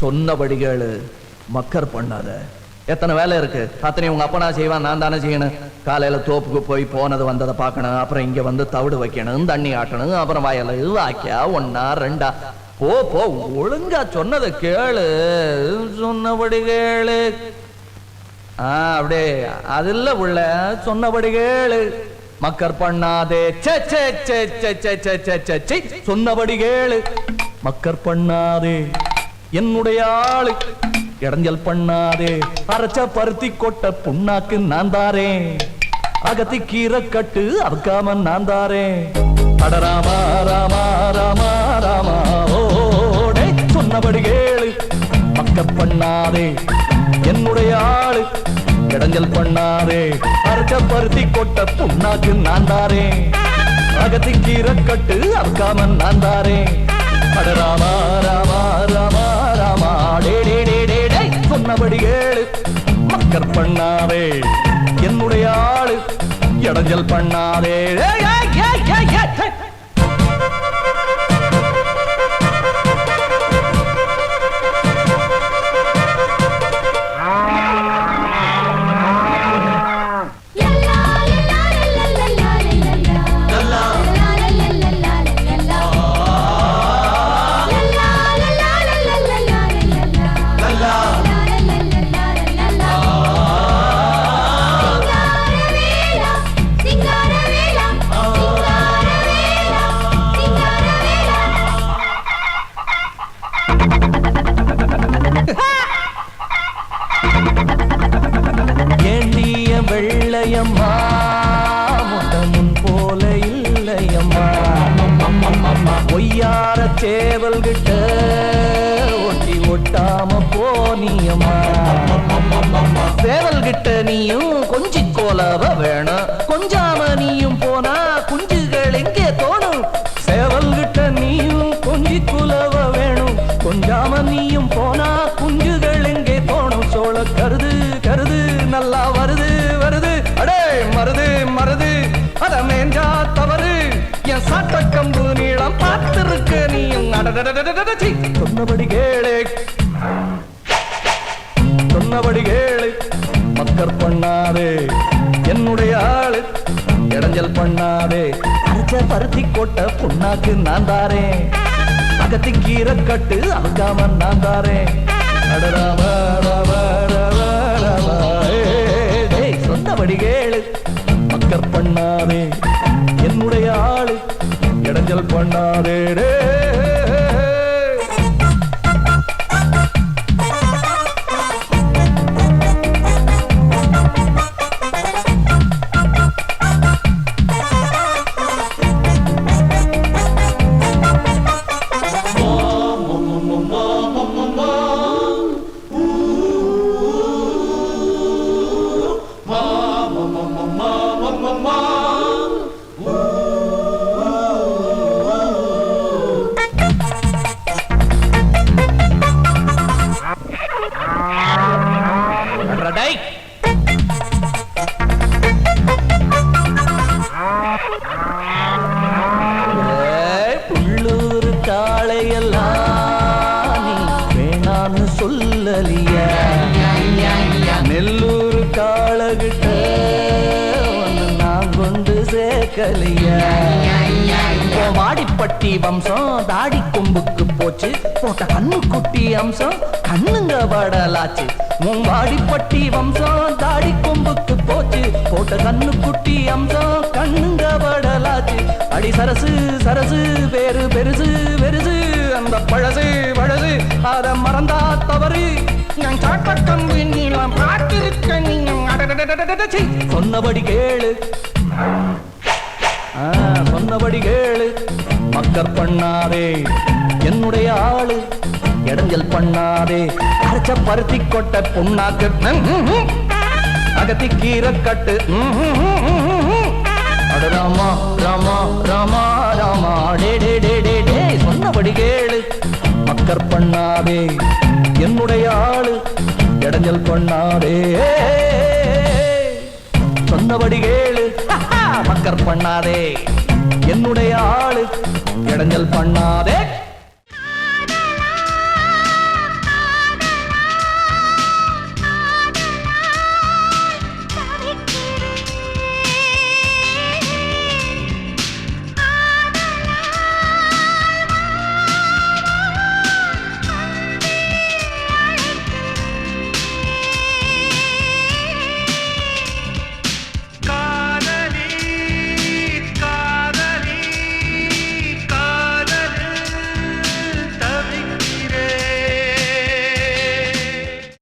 சொன்னபடி கேளு. மக்கர் பண்ணாத. எத்தனை வேலை இருக்கு? அத்தனை உங்க அப்பனா செய்வான் நான் தானே செய்யணும். காலையில தோப்புக்கு போய் போனது வந்ததை பார்க்கணும். அப்புறம் இங்க வந்து தவிடு வைக்கணும் தண்ணி ஆட்டணும் அப்புறம் வயல ஆக்கியா ஒன்னா ரெண்டா. போ போ ஒழுங்கா சொன்னதை கேளு. சொன்னபடி கேளு. ஆ அப்படியே. அதுல உள்ள சொன்னபடி கேளு. மக்கர் பண்ணாதே. சொன்னபடி கேளு. மக்கர் பண்ணாதே. என்னுடைய ஆளு. இடைஞ்சல் பண்ணாதே. அரைச்ச பருத்தி கொட்ட புண்ணாக்கு நான் தாரேன் அகத்தி கீரை கட்டு அவுக்காம நான் தாரேன் அட ராமா ராமா ராமா ராமா ஓடே சொன்னபடி கேளு. பக்க பண்ணாதே. என்னுடைய ஆளு. இடைஞ்சல் பண்ணாதே. அரைச்ச பருத்தி கொட்ட புண்ணாக்கு நான் தாரேன் அகத்தி கீரை கட்டு அவுக்காம நான் தாரேன் அட ராமா ராமா ராமா சொன்னபடி கேளு. மக்கர் பண்ணாதே. என்னுடைய ஆளு. இடைஞ்சல் பண்ணாதே. ஏய், வெள்ளையம்மா முட்டமுன் போல இல்லையம்மா. ஒய்யார சேவல் கிட்ட ஒட்டி ஒட்டாம போனியம்மா. சேவல் கிட்ட நீயும் கொஞ்சி கோலவ வேணும். கொஞ்சாம நீயும் போனா குஞ்சுகள் எங்கே தோணும்? சேவல் கிட்ட நீயும் போனா குஞ்சுகள் எங்கே தோணும் சோள கருது கருது நல்லா வருது வருது. அடே மருது மருது அத மேஞ்சா தவறு. என் சாட்ட கம்பு நீளம் பார்த்திருக்க நீயும். சொன்னபடி கேளே சொன்னபடி கேளு மக்கர் பண்ணாதே என்னுடைய ஆளு. இடைஞ்சல் பண்ணாதே. அரைச்ச பருத்தி கொட்ட புண்ணாக்கு நான் தாரேன். அகத்தி கீரை கட்டு அழுகாம நான் தாரேன் அடராம ராம, ராம, ராம, டேய், சொன்னபடி கேளு. மக்கர் பண்ணாதே என்னுடைய ஆளு. இடைஞ்சல் பண்ணாதே டேய். நெல்லூர் காலகிட்ட ஒன்று நான் கொண்டு சேர்க்கலையா. மாடிப்பட்டி வாடிப்பட்டி வம்சம் தாடி கொம்புக்கு போச்சு. போட்ட கண்ணு குட்டி அம்சம் கண்ணுங்க படலாச்சு உன் வாடிப்பட்டி வம்சம் தாடி கொம்புக்கு போச்சு. போட்ட கண்ணு குட்டி அம்சம் கண்ணுங்க வாடலாச்சு. அடி சரசு சரசு வேறு பெருசு பெருசு அந்த பழசு பழசு அதை மறந்தா தவறு. நான் சாட்ட கம்பு நீளம் சொன்னபடி கேளு சொன்னபடி கேளு. மக்கர் பண்ணாதே. என்னுடைய ஆளு. இடைஞ்சல் பண்ணாதே. அரைச்ச பருத்தி கொட்ட புண்ணாக்கு. அகத்தி கீரை கட்டு. ம், ம், ம், ம், ம். அட ராமா ராமா ராமா ராமா. டே டே டே டே டே. சொன்னபடி கேளு. மக்கர் பண்ணாதே. என்னுடைய மஞ்சள் இடைஞ்சல் பண்ணாதே சொன்னபடி கேளு. மக்கர் பண்ணாதே. என்னுடைய ஆளு. இடைஞ்சல் பண்ணாதே.